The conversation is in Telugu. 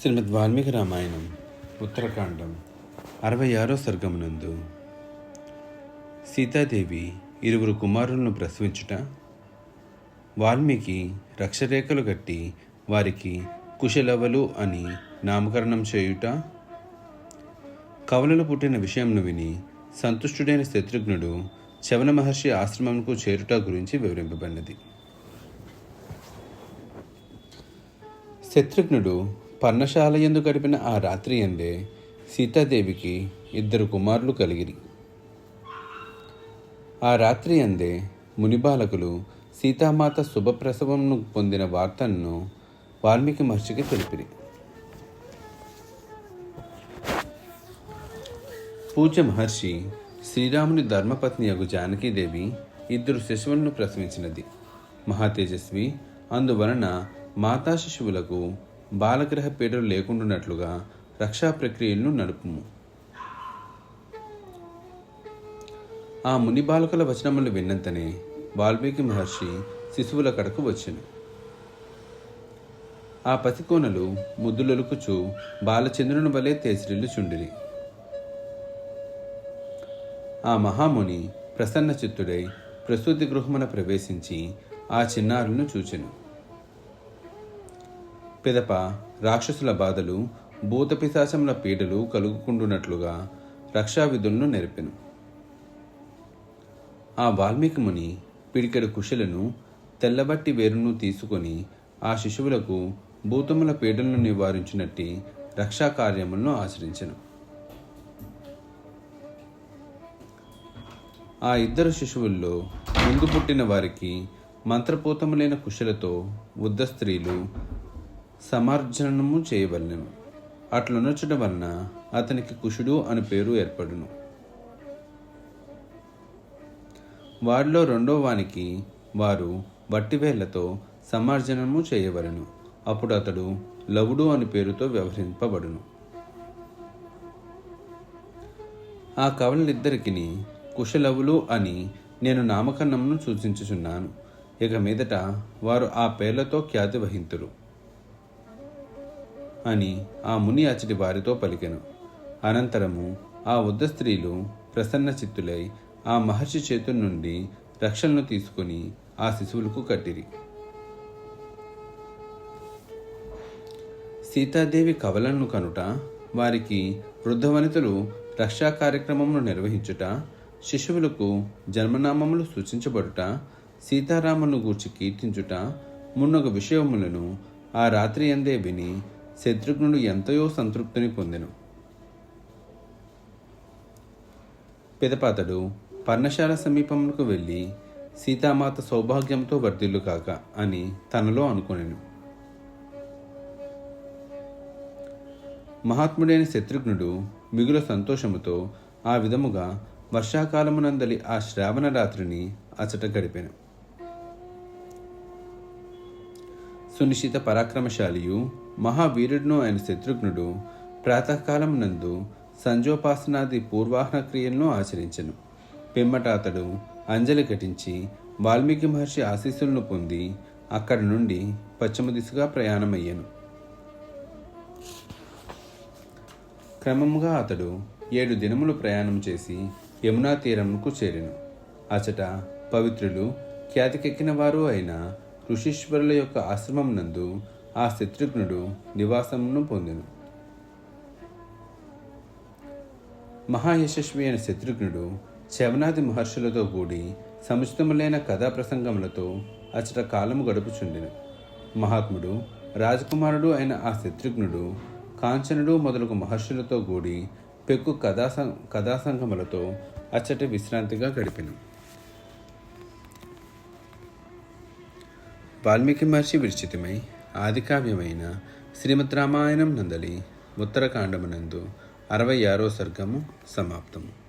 శ్రీమద్ వాల్మీకి రామాయణం ఉత్తరకాండం అరవై ఆరో సర్గమునందు. సీతాదేవి ఇరువురు కుమారులను ప్రసవించుట వాల్మీకి రక్షరేఖలు కట్టి వారికి కుశలవలు అని నామకరణం చేయుట కవలలు పుట్టిన విషయంను విని సంతుష్టుడైన శత్రుఘ్నుడు శవన మహర్షి ఆశ్రమంకు చేరుట గురించి వివరింపబడినది. శత్రుఘ్నుడు పర్ణశాల ఎందు గడిపిన ఆ రాత్రి అందే సీతాదేవికి ఇద్దరు కుమారులు కలిగిరి. ఆ రాత్రి అందే మునిబాలకులు సీతామాత శుభప్రసవంను పొందిన వార్తను వాల్మీకి మహర్షికి తెలిపిరి. పూజ మహర్షి శ్రీరాముని ధర్మపత్ని అగు జానకీదేవి ఇద్దరు శిశువులను ప్రసవించినది. మహాతేజస్వి అందువలన మాతా శిశువులకు బాలగ్రహ పీడలు లేకుండానట్లుగా రక్షా ప్రక్రియలను నడుపుము. ఆ ముని బాలకుల వచనములు విన్నంతనే వాల్మీకి మహర్షి శిశువుల కడకు వచ్చెను. ఆ పసికోనలు ముద్దులొలుకుచు బాలచంద్రుని వలె తేసిరిల్లు చుండిరి. ఆ మహాముని ప్రసన్న చిత్తుడై ప్రసూతి గృహమున ప్రవేశించి ఆ చిన్నారులను చూచెను. పిదప రాక్షసుల బాధలు భూతపిశాచముల పీడలు కలుగుకుండునట్లుగా రక్షా విధులను నెరిపెను. ఆ వాల్మీకి ముని పిడికెడు కుశలను తెల్లబట్టి వేరును తీసుకొని ఆ శిశువులకు భూతముల పీడలను నివారించినట్టి రక్షా కార్యములను ఆచరించెను. ఆ ఇద్దరు శిశువుల్లో ముందు పుట్టిన వారికి మంత్రపూతములైన కుశలతో వృద్ధ స్త్రీలు సమార్జనము చేయవలెను. అట్లనొచ్చడం వలన అతనికి కుషుడు అని పేరు ఏర్పడును. వారిలో రెండో వానికి వారు వట్టివేళ్ళతో సమార్జనము చేయవలెను. అప్పుడు అతడు లవుడు అని పేరుతో వ్యవహరింపబడును. ఆ కవలలిద్దరికిని కుశలవులు అని నేను నామకరణమును సూచించుచున్నాను. ఇక మీదట వారు ఆ పేర్లతో ఖ్యాతి వహింతురు. అని ఆ ముని అచ్చటి వారితో పలికెను. అనంతరము ఆ వృద్ధ స్త్రీలు ప్రసన్న చిత్తులై ఆ మహర్షి చేతుల నుండి రక్షణను తీసుకుని ఆ శిశువులకు కట్టిరి. సీతాదేవి కవలను కనుట వారికి వృద్ధ వనితలు రక్షా కార్యక్రమమును నిర్వహించుట శిశువులకు జన్మనామములు సూచించబడుట సీతారామును గూర్చి కీర్తించుట మున్నొక విషయములను ఆ రాత్రి అందే విని శత్రుఘ్నుడు ఎంతయో సంతృప్తిని పొందెను. పిదపాతడు పర్ణశాల సమీపమునకు వెళ్ళి సీతామాత సౌభాగ్యంతో వర్ధిల్లు కాక అని తనలో అనుకొనెను. మహాత్ముడైన శత్రుఘ్నుడు మిగుల సంతోషముతో ఆ విధముగా వర్షాకాలమునందలి ఆ శ్రావణ రాత్రిని అచట గడిపాను. సునిశ్చిత పరాక్రమశాలియు మహావీరుడును అయిన శత్రుఘ్నుడు ప్రాతకాలం నందు సంజోపాసనాది పూర్వాహన క్రియలను ఆచరించెను. పిమ్మట అతడు అంజలి ఘటించి వాల్మీకి మహర్షి ఆశీస్సులను పొంది అక్కడి నుండి పశ్చిమ దిశగా ప్రయాణమయ్యాను. క్రమముగా అతడు ఏడు దినములు ప్రయాణం చేసి యమునా తీరంకు చేరెను. అచట పవిత్రులు ఖ్యాతికెక్కిన వారు అయిన ఋషీశ్వరుల యొక్క ఆశ్రమం నందు ఆ శత్రుఘ్నుడు నివాసమును పొందెను. మహాయశస్వి అయిన శత్రుఘ్నుడు శవనాది మహర్షులతో కూడి సముచితములైన కథా ప్రసంగములతో అచట కాలము గడుపుచుండెను. మహాత్ముడు రాజకుమారుడు అయిన ఆ శత్రుఘ్నుడు కాంచనుడు మొదలగు మహర్షులతో కూడి పెక్కు కథా కథాసంగములతో అచ్చటి విశ్రాంతిగా గడిపెను. వాల్మీకి మహర్షి విరచితమై ఆదికావ్యమైన శ్రీమద్ రామాయణం నందలి ఉత్తరకాండమునందు అరవై ఆరో సర్గము సమాప్తము.